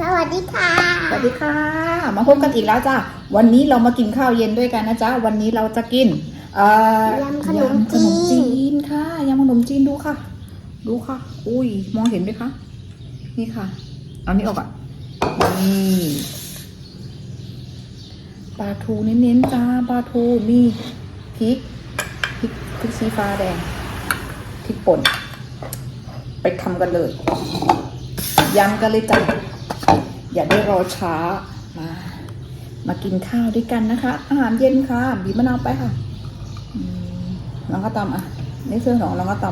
สวัสดีค่ะ สวัสดีค่ะ มาพบกันอีกแล้วจ้ะ วันนี้เรามากินข้าวเย็นด้วยกันนะจ๊ะ วันนี้เราจะกินเอ่อยำขนมยำขจีนมจีน นค่ะยำขนมจีนดูค่ะ ดูค่ะ อุ้ย มองเห็นไหมคะ นี่ค่ะ เอานี้ออกอะ นี่ปลาทูเน้นๆจ้าปลาทูนี่พริกพริกพริกชี้ฟ้าแดงพริกป่น ไปทำกันเลยยำกันเลยจ้ะ อย่าได้รอช้ามา มากินข้าวด้วยกันนะคะ อาหารเย็นค่ะ บีบมะนาวไปค่ะอืมน้องก็ตำอะนี่คือของน้องก็ต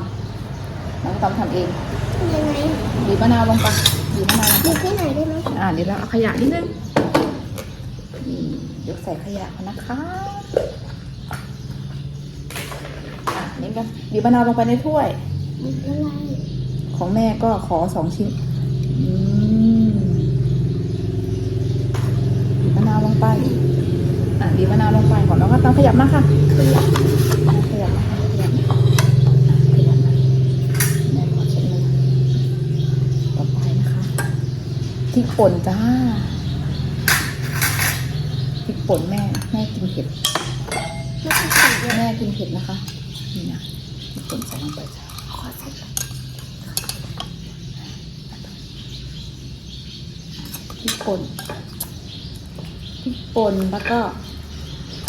ำน้องก็ตำทำเองยังไงบีบมะนาวลงไปบีบมะนาวลงไปมีที่ไหนได้ไหมอ่าเดี๋ยวเราเอาขยะนิดนึงนี่ยกใส่ขยะก่อนนะคะอะนี่กันบีบมะนาวลงไปในถ้วยมีอะไรของแม่ก็ขอสองชิ้น อืมบีบ มะนาวลงไปอะบีบมะนาวลงไปก่อนแล้วก็ตามขยับมาค่ะขยับขยับมาค่ะขยับมาขยับมาแม่ขอเช็ดมือต่อไปนะคะพริกป่นจ้าพริกป่นแม่แม่กินเผ็ดแม่กินเผ็ดนะคะนี่นะพริกป่นใส่ลงไปจ้าขอใส่พริกป่น ริกป่นแล้วก็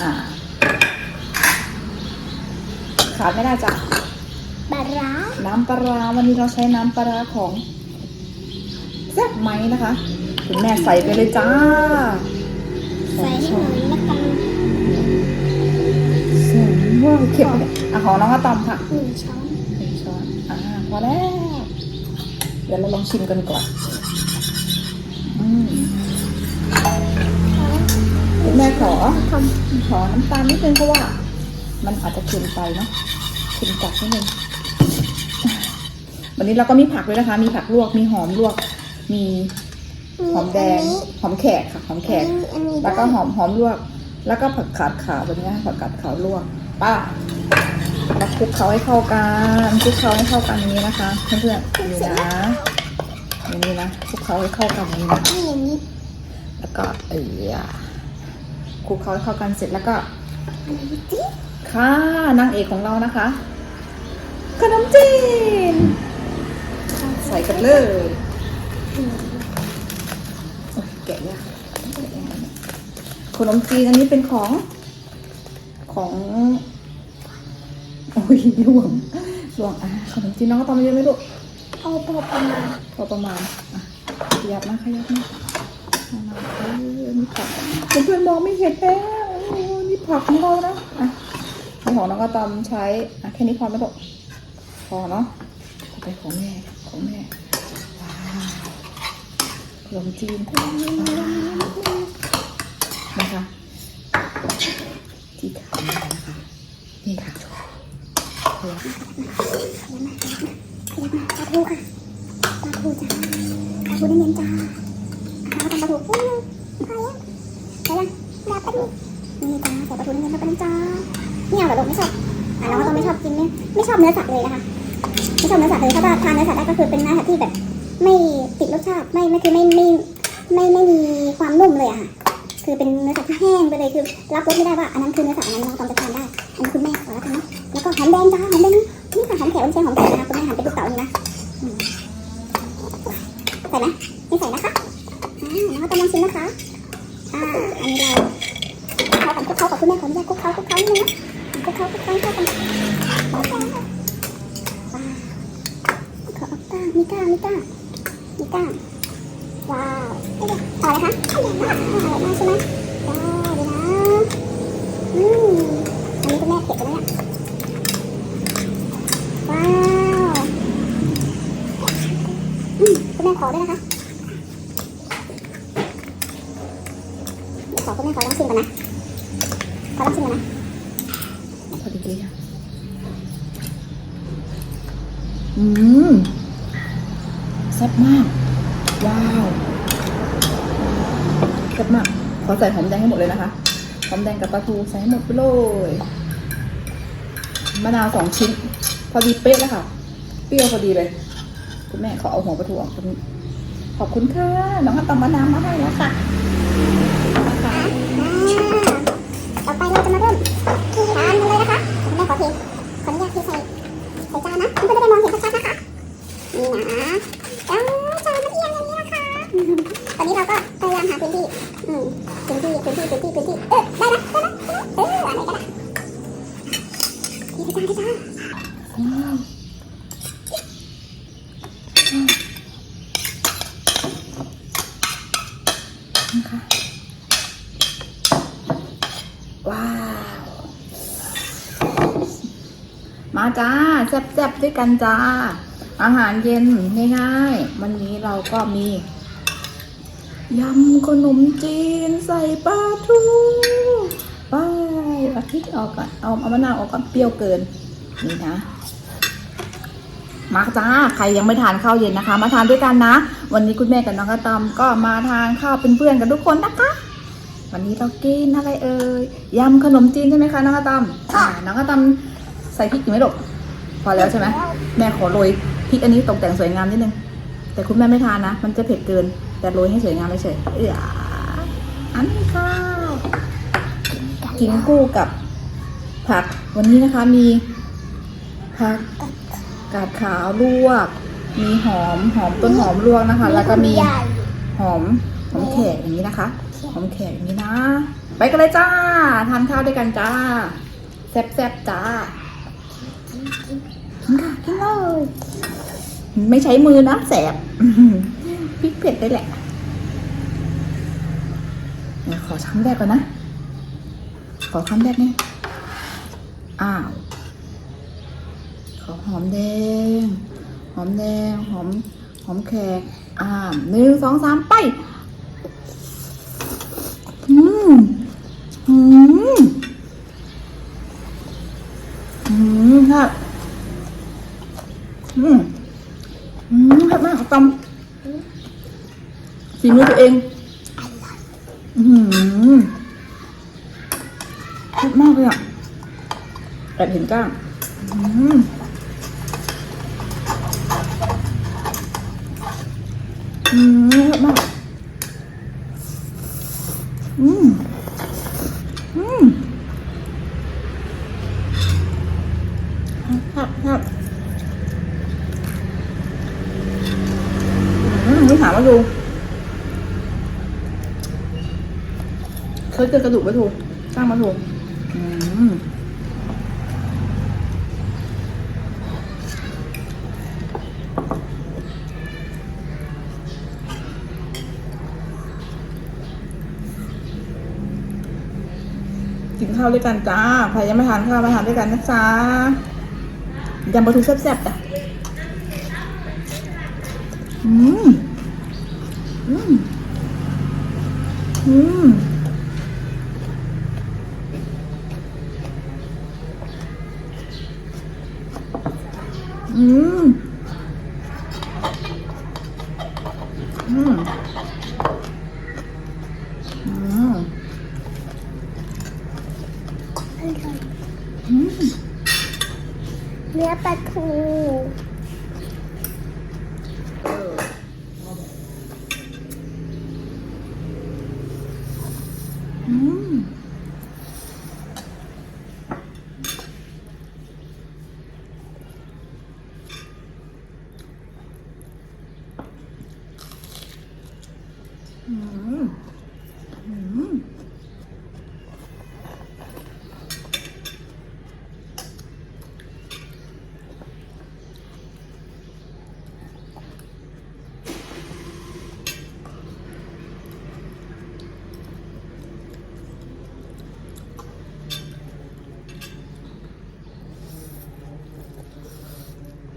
อ่าขาดไม่ได้จ้ะปลาร้าน้ำปลาร้าวันนี้เราใช้น้ำปลาร้าของแซ่บไหมนะคะคุณแม่ใส่ไปเลยจ้า ใส่ให้หน่อยแล้วกันใส่ว้าวเข็มเนี่ยอะของน้องก็ตำค่ะหนึ่งช้อนหนึ่งช้อนอ่าพอแล้ว เดี๋ยวเราลองชิมกันก่อน แม่ขอทขอน้ำตาลนิดนึงเพราะว่า มันอาจจะเค็มไปเนาะเค็มจัดนิดนึงวันนี้เราก็มีผักด้วยนะคะ มีผักลวก มีหอมลวก มีำหอมแดงอันนี้หอมแขกค่ะ หอมแขกอันนี้แล้วก็ด้วยหอมหอมลวก แล้วก็ผักกาดขาวแบบนี้ค่ะผักกาดขาวลวก ป้ามาคลุกเขาให้เข้ากันคลุกเขาให้เข้ากันอย่างนี้นะคะเพื่อนๆนี่นะอย่างนี้นะคลุกเขาให้เข้ากันอย่างนี้นะนี่อย่างนี้แล้วก็เออ คลุกเขาให้เข้ากันเสร็จแล้วก็อันนี้จิ๊บค่ะนางเอกของเรานะคะขนมจีน ใส่กันเลยโอ้ยแกะยากแกะยังไงเนี่ยขนมจีนอันนี้เป็นของของโอ้ยหลวงหลวงอะขนมจีนน้องก็ตำมาเยอะไหมลูกเอาพอประมาณพอประมาณอะขยับนะขยับนะเอามาเออ นี่ผักเพื่อนๆมองไม่เห็นแล้วนี่ผักของเรานะอะของน้องก็ตำใช้อะแค่นี้พอไหมลูกพอเนาะไปของแม่ของแม่ว้าวขนมจีนนะคะที่ขานะคะนี่ค่ะขยับปลาทูค่ะปลาทูจ้าปลาทูเน้นๆจ้าแล้วก็ทำปลาทูปุ้งพอยังพอยังแล้วปลาทูนี่จ้าใส่ปลาทูเน้นๆแล้วก็น้ำจ้าไม่เอาเหรอลูกไม่ชอบอะเราก็ต้องไม่ชอบกินไม่ไม่ชอบเนื้อสัตว์เลยนะคะไม่ชอบเนื้อสัตว์เลยถ้าว่าทานเนื้อสัตว์ได้ก็คือเป็นเนื้อสัตว์ที่แบบ ไม่ติดรสชาติไม่ไม่คือไม่ไม่ไม่ไม่มีความนุ่มเลยอะค่ะคือเป็นเนื้อสัตว์ที่แห้งไปเลยคือรับรสไม่ได้ว่าอันนั้นคือเนื้อสัตว์อันนั้นเราต้องจะทานได้อันนี้คุณแม่ขอแล้วกันเนาะแล้วก็หอมแดงจ้าหอมแดงนี่ค่ะหอมแขกไม่ใช่หอมแขกนะคะคุณแม่หั่นเป็นลูเต๋านี่นะใส่ไหมไม่ใส่นะคะอ่าแล้วก็ต้องลองชิมนะคะอ่าอันนี้เรา คลุกเคล้ากับคลุกเคล้ากับคุณแม่ขออนุญาตคลุกเคล้าคลุกเคล้านิดนึงนะคลุกเคล้าคลุกเคล้าเข้ากันว้าวว้าขอเอาก้ามีก้ามีก้ามีก้าว้าวเอ้ยต่อเลยคะอร่อยมากอร่อยมากใช่ไหมว้าวดีนะอืมอันนี้คุณแม่เก็บไปแล้วเนี่ยว้าวอืมคุณแม่ขอด้วยนะคะขอคุณแม่ขอลองชิมก่อนนะ ขอลองชิมก่อนนะพอดีๆค่ะอืมแซ่บมาก ว้าวแซ่บมากขอใส่หอมแดงให้หมดเลยนะคะ หอมแดงกับปลาทูใส่ให้หมดไปเลยมะนาวสองชิ้น พอดีเป๊ะแล้วค่ะ เปรี้ยวพอดีเลย คุณแม่ขอเอาหัวปลาทูออกตรงนี้ขอบคุณค่ะ น้องก็ตอมมะนาวมาให้แล้วค่ะนะคะ ต่อ ไปเราจะมาเริ่มทานกันเลยนะคะแม่ขอทีขออนุญาตเทใส่ใส่จานนะเพื่อนๆจะได้มองเห็นชัดๆนะคะนี่นะจ้าจานมันเอียงอย่างนี้นะคะตอนนี้เราก็พยายามหาพื้นที่อืมพื้นที่พื้นที่พื้นที่พื้นที่ เออได้นะได้นะได้นะเอออะไรก็ได้นี่คือจานที่จ้า อืมนะคะว้าว มาจ้า แซ่บๆด้วยกันจ้า อาหารเย็นง่ายๆ วันนี้เราก็มียำขนมจีนใส่ปลาทูไปเอาพริกออกก่อนเอาเอามะนาวออกก่อนเปรี้ยวเกิน นี่นะมาจ้า ใครยังไม่ทานข้าวเย็นนะคะ มาทานด้วยกันนะ วันนี้คุณแม่กับน้องกระตอมก็มาทานข้าวเป็นเพื่อนกันทุกคนนะคะ วันนี้เรากินอะไรเอ่ยยำขนมจีนใช่ไหมคะน้องกระตอมอ่าน้องกระตอมใส่พริกอยู่ไหมลูก พอแล้วใช่ไหมแม่ขอโรยพริกอันนี้ตกแต่งสวยงามนิดนึง แต่คุณแม่ไม่ทานนะ มันจะเผ็ดเกิน แต่โรยให้สวยงามเฉยเอออันนี้ค่ะกินคู่กับผักวันนี้นะคะมีผักกาดขาวลวก มีหอมหอมต้นหอมลวกนะคะ แล้วก็มีหอมหอมแขกอย่างนี้นะคะ หอมแขกอย่างนี้นะ ไปกันเลยจ้าทานข้าวด้วยกันจ้าแซ่บๆจ้า กินค่ะกินเลยไม่ใช้มือนะแสบพริกเผ็ดได้แหละขอคำแรกก่อนนะ ขอคำแรกนี่อ้าว ขอหอมแดง หอมแดง หอม หอมแขก อ่าหนึ่งสองสามไป อืม อืม อืมค่ะ อืม อืมเผ็ดมาก ตำฝีมือตัวเองอืมเผ็ดมากเลยอะแอบเห็นก้างอืมอืมมาก อืม อืมครับครับ อืมไม่ถามว่าดูเคยเจอกระดูกไหมทูสร้างมาทูอืมกินข้าวด้วยกันจ้า ใครยังไม่ทานข้าวมาทานด้วยกันนะจ๊ะยำปลาทูแซ่บๆจ้ะ อืม อืม อืม อื ม อืม อืม อืม เนื้อปลาทู อืม อืม อืม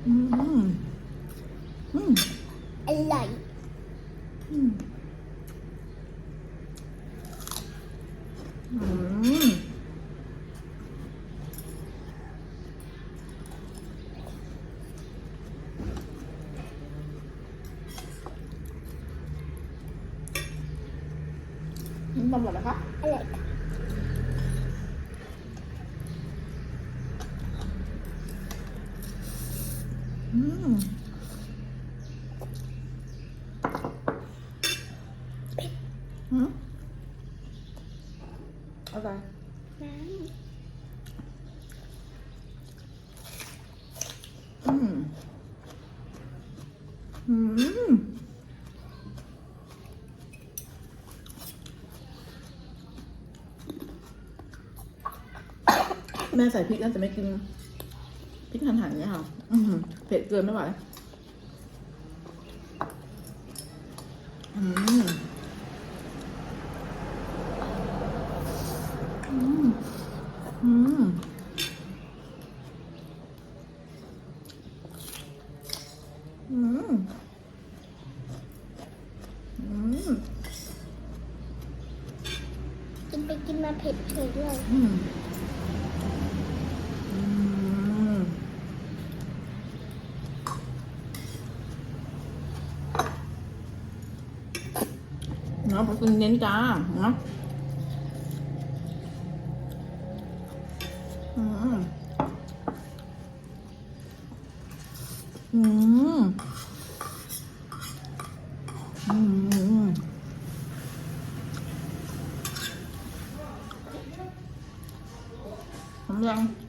อืม อืม อร่อย อืม อืม นี่ตำรวจนะคะอร่อยค่ะอืม หืมอะไร น้ อืม อืม แม่ใส่พริกแล้วจะไม่กินพริกหันเนี่ยค่ะอือหือเผ็ดเกินไม่ไหว อืม อืม อืม อืม อืมำกินไปกินมาเผ็ดเฉยเลย อืม อืม เนาะคุณเน้นจ้าเนาะอืมอืมอืมทำยัง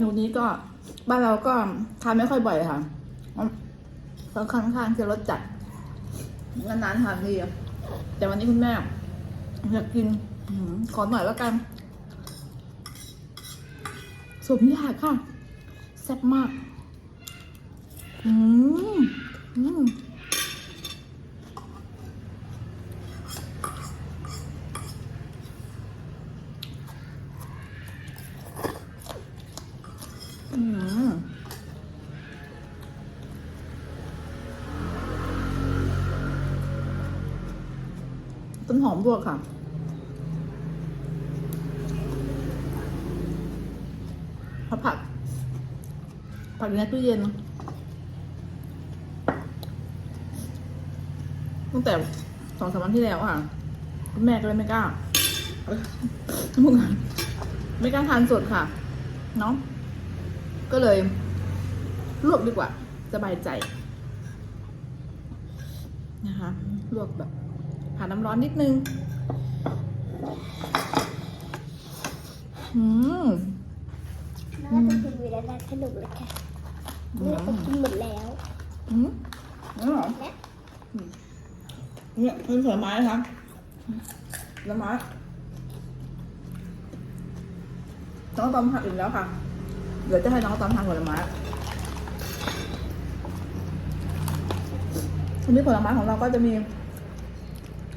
นูนี้ก็บ้านเราก็ทานไม่ค่อยบ่อยค่ะบางครั้งทานจะรสจัดนานๆทานทีอะแต่วันนี้คุณแม่อยากกินอขอหน่อยแล้วกัน สมอยากค่ะแซ่บมาก อืมอืมอืมต้น หอมบวกค่ะ ผักผัก ผักในตู้เย็น ตั้งแต่สองสามวันที่แล้วอะ คุณแม่ก็เลยไม่กล้าเอ้ยพูดกันไม่กล้าทานสดค่ะ เนาะ ก็เลย ลวกดีกว่า สบายใจ นะคะ ลวกแบบ ผ่านน้ำร้อนนิดนึงอืมน่าจะกินเวลาสนุกเลยค่ะน่าจะกินหมดแล้วอืมนี่เหรอและเนี่ยเป็นผลไม้นะคะผลไม้น้องตอมทานอิ่มแล้วค่ะ เดี๋ยวจะให้น้องตอมทานผลไม้วันนี้ผลไม้ของเราก็จะมี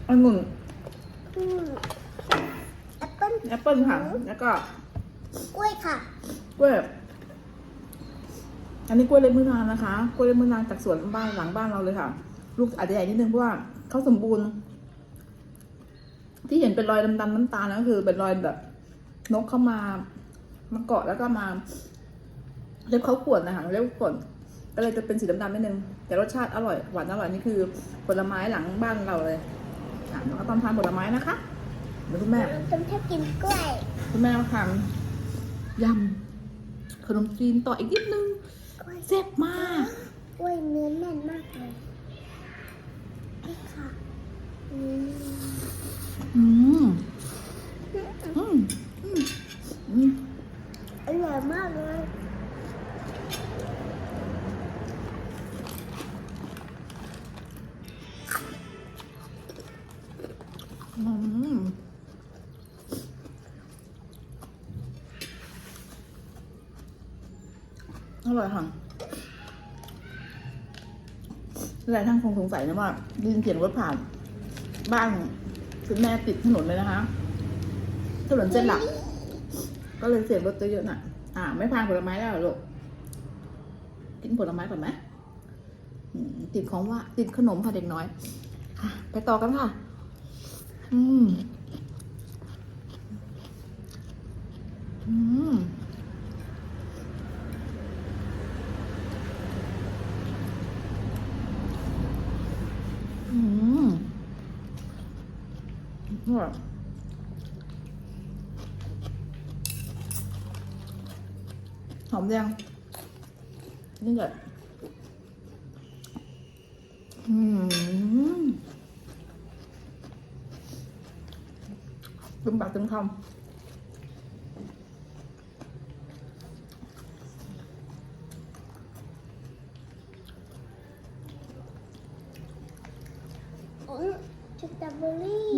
องุ่นอืมแอปเปิ้ลแอปเปิ้ลค่ะ แล้วก็กล้วยค่ะกล้วยอันนี้กล้วยเล็บมือนางนะคะ กล้วยเล็บมือนางจากสวนบ้านหลังบ้านเราเลยค่ะ ลูกอาจจะใหญ่นิดนึงเพราะว่าเขาสมบูรณ์ ที่เห็นเป็นรอยดำๆน้ำตาลนั่นก็คือ เป็นรอยแบบ นกเข้ามามาเกาะแล้วก็มาเล็บเขาขวนนะคะเล็บขวนก็เลยจะเป็นสีดำๆนิดนึงแต่รสชาติอร่อยหวานอร่อยนี่คือผลไม้หลังบ้านเราเลย อะแล้วก็ตอนทานผลไม้นะคะเดี๋ยวคุณแม่เราต้องชอบกินกล้วยคุณแม่ทำยำขนมจีนต่ออีกนิดนึงกล้วยแซ่บมากกล้วยเนื้อแน่นมากเลยนี่ค่ะอืมอืมอืมอืมอืมอร่อยมากเลย อืมอร่อยค่ะหลายท่านคงสงสัยนะว่าดินเสียงรถผ่าน บ้านคุณแม่ติดถนนเลยนะคะ ถนนเส้นหลัก ก็เลยเสียงรถเยอะหน่อยอ่า ไม่พานผลไม้แล้วเหรอลูกกินผลไม้ก่อนไหมติดของว่าติดขนมค่ะเด็กน้อย ไปต่อกันค่ะ อืม อืม อืมอืมหอมแดงนี่เกิดอืม ตึมปากตึมคำ อืมสตรอเบอรี่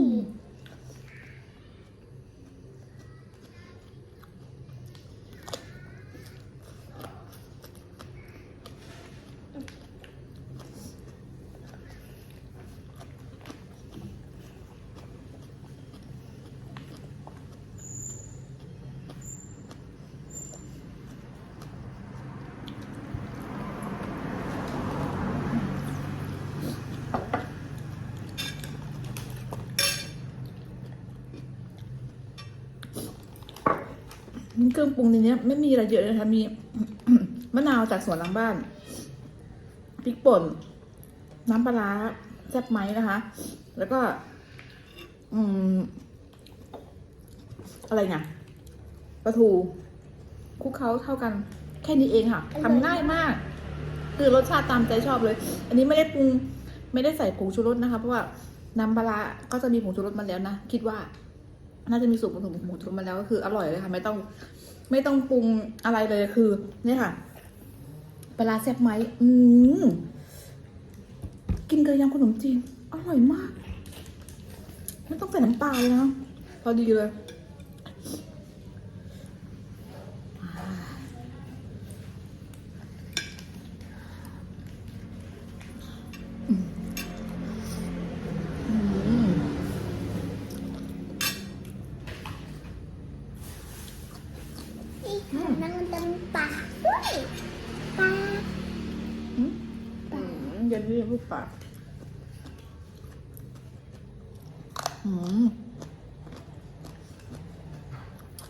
เครื่องปรุงในนี้ไม่มีอะไรเยอะเลยนะคะมีมะนาวจากสวนหลังบ้านพริกป่น น้ำปลาแซ่บไหมนะคะ แล้วก็ อืม อะไรไงปลาทูคลุกเคล้าเท่ากัน แค่นี้เองค่ะทำง่ายมาก คือรสชาติตามใจชอบเลย อันนี้ไม่ได้ปรุง ไม่ได้ใส่ผงชูรสนะคะ เพราะว่าน้ำปลาร้าก็จะมีผงชูรสมาแล้วนะ คิดว่า น่าจะมีสูตรผสมผงชูรสมาแล้วก็คืออร่อยเลยค่ะ ไม่ต้อง ไม่ต้องปรุงอะไรเลยคือเนี่ยค่ะปลาร้าแซ่บไหมอืมกินกับยำขนมจีนอร่อยมาก ไม่ต้องใส่น้ำปลาเลยนะพอดีเลยอืม อีกนั่งมันจะมีปลาด้วยปลา อืมอืมเย็นนี่ลูกปากอืม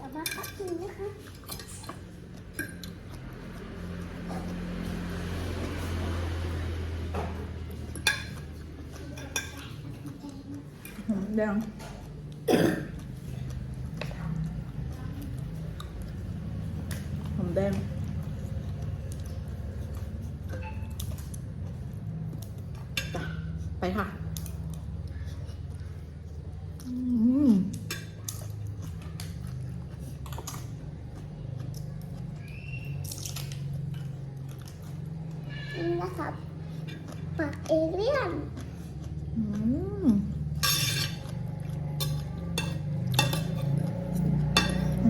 แต่ว่าครับคุณนะคะหอมแดงหอมแดงจ้ะไปค่ะ อืม นี่นะครับปลาเอเลี่ยน อืม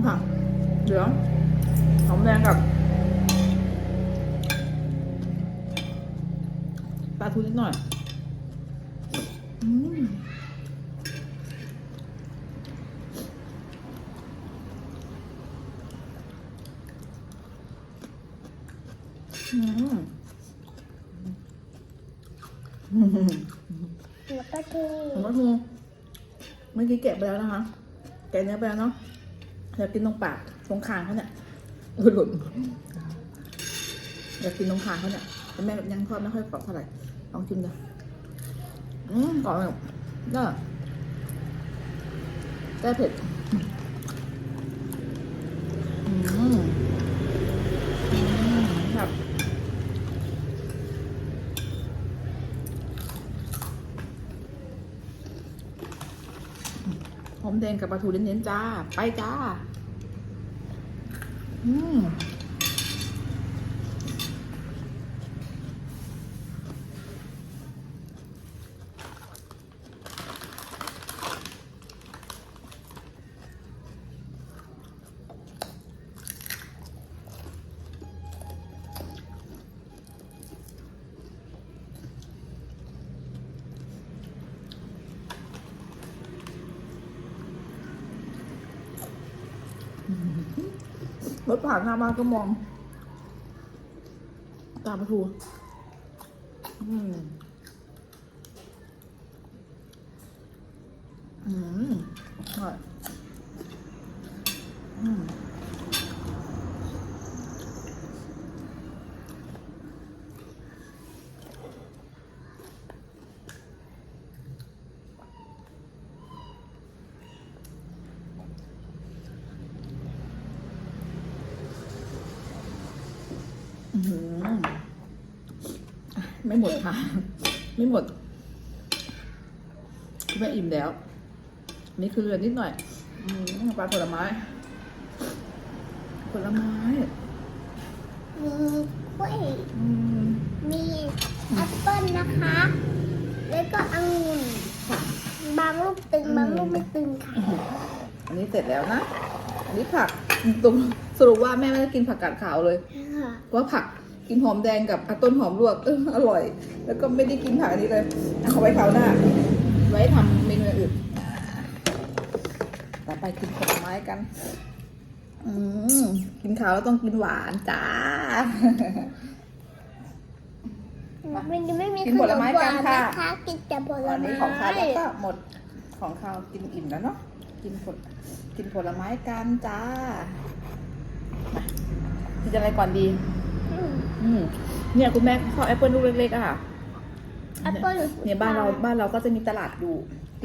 นี่ค่ะเดี๋ยวหอมแดงกับปลาทูนิดหน่อยอืมอืมอืมหัวปลาทูผมก็คือเมื่อกี้แกะไปแล้วนะคะ แกะเนื้อไปแล้วเนาะ อยากกินตรงปากตรงคางเขาเนี่ยหลุดหอยากกินตรงคางเขาเนี่ยแต่แม่ยังทอดไม่ค่อยกรอบเท่าไหร่ลองชิมดูอืมกรอบเลยก็แก้เผ็ดอืมอืมครับหอ มแดงกับปลาทูเน้นๆจ้า ไปจ้า อืม รถผ่านหน้าบ้านก็มอง ตามปลาทูอืมอืมอร่อยอืม อื้อหืออะไม่หมดค่ะ ไม่หมดคุณแม่อิ่มแล้ว นี่คือเหลือนิดหน่อยอืมปลาผลไม้ ผลไม้ มีกล้วยอืมมีแอปเปิ้ลนะคะ แล้วก็องุ่นบางลูกตึงบางลูกไม่ตึงค่ะ อันนี้เสร็จแล้วนะ อันนี้ผักตรงสรุปว่าแม่ไม่ได้กินผักกาดขาวเลยเพราะว่าผักกินหอมแดงกับต้นหอมลวกเอออร่อย แล้วก็ไม่ได้กินผักอันนี้เลยอะเอาไว้คราวหน้า ไว้ทำเมนูอื่นต่อ ไปกินผลไม้กันอืมกินขาวแล้วต้องกินหวานจ้ามันยังไม่มีกินผลไม้กันค่ะขมหวานนกินแต่ผลอันไม้นี้ของข้าวแล้วก็หมดของข้าวกินอิ่มแล้วเนาะกินผลกินผลไม้กันจ้ามากินอะไรก่อนดีอืมอืมเนี่ยคุณแม่ชอบแอปเปิลลูกเล็กๆอะค่ะแอปเปิ้ลหรือเนี่ยบ้านเราบ้านเราก็จะมีตลาดอยู่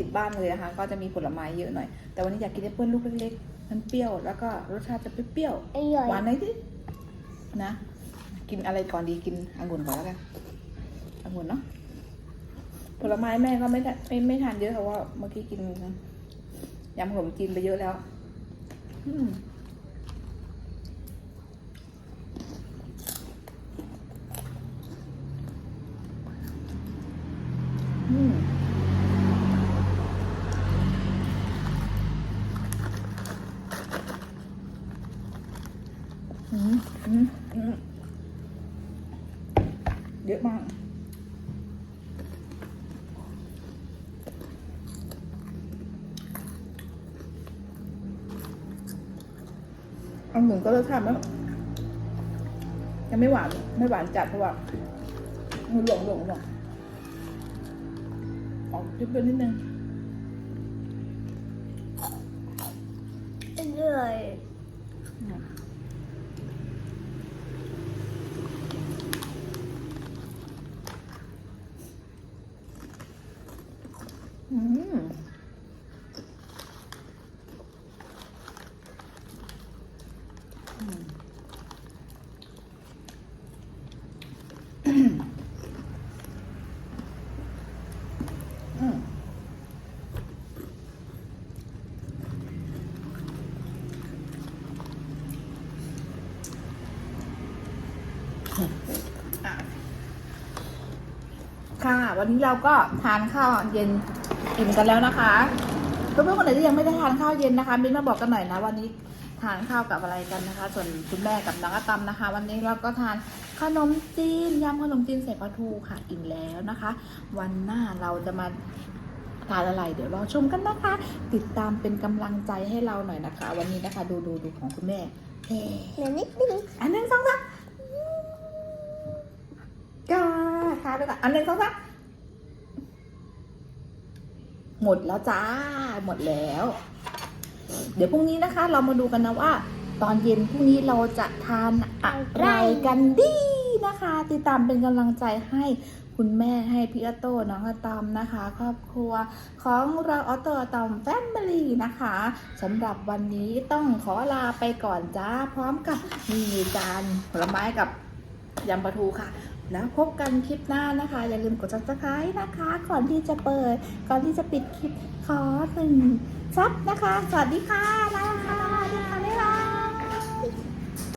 ติดบ้านเลยนะคะ ก็จะมีผลไม้เยอะหน่อย แต่วันนี้อยากกินแอปเปิลลูกเล็กๆมันเปรี้ยว แล้วก็รสชาติจะเปรี้ยวอร่อยๆหวานหน่อยสินะ กินอะไรก่อนดีกินองุ่นก่อนแล้วกันองุ่นเนาะผลไม้แม่ก็ไม่ได้ไม่ไม่ทานเยอะเพราะว่าเมื่อกี้กินยำขนมจีนไปเยอะแล้วอืมอืม อืมอืมอืม เยอะมากองุ่นก็รสชาติมันยังไม่หวาน ไม่หวานจัดเพราะว่ามันหลงหลงหลงออกเปรี้ยวๆนิดนึง อร่อย อืมอืมอืมอะค่ะ วันนี้เราก็ทานข้าวเย็นอิ่มกันแล้วนะคะเพื่อนๆคนไหนที่ยังไม่ได้ทานข้าวเย็นนะคะมิ้นมาบอกกันหน่อยนะวันนี้ทานข้าวกับอะไรกันนะคะ ส่วนคุณแม่กับน้องอาตอมนะคะ วันนี้เราก็ทานขนมจีนยำขนมจีนใส่ปลาทูค่ะอิ่มแล้วนะคะ วันหน้าเราจะมาทานอะไร เดี๋ยวรอชมกันนะคะ ติดตามเป็นกำลังใจให้เราหน่อยนะคะ วันนี้นะคะ ดูดูดูของคุณแม่เฮ้เหลือนิดนึงอันหนึ่งสองสามก้าทานไปก่อนอันหนึ่งสองสาม หมดแล้วจ้า หมดแล้ว เดี๋ยวพรุ่งนี้นะคะ เรามาดูกันนะว่า ตอนเย็นพรุ่งนี้เราจะทานอะไรกันดีนะคะ ติดตามเป็นกำลังใจให้คุณแม่ให้พี่อโต้น้องอะตอมนะคะ ครอบครัวของเราออโต้อะตอมแฟมิลี่นะคะสำหรับวันนี้ต้องขอลาไปก่อนจ้า พร้อมกับมีจานผลไม้กับยำปลาทูค่ะ แล้วพบกันคลิปหน้านะคะ อย่าลืมกด subscribe นะคะ ก่อนที่จะเปิด ก่อนที่จะปิดคลิปขอหนึ่งซับนะคะ สวัสดีค่ะลา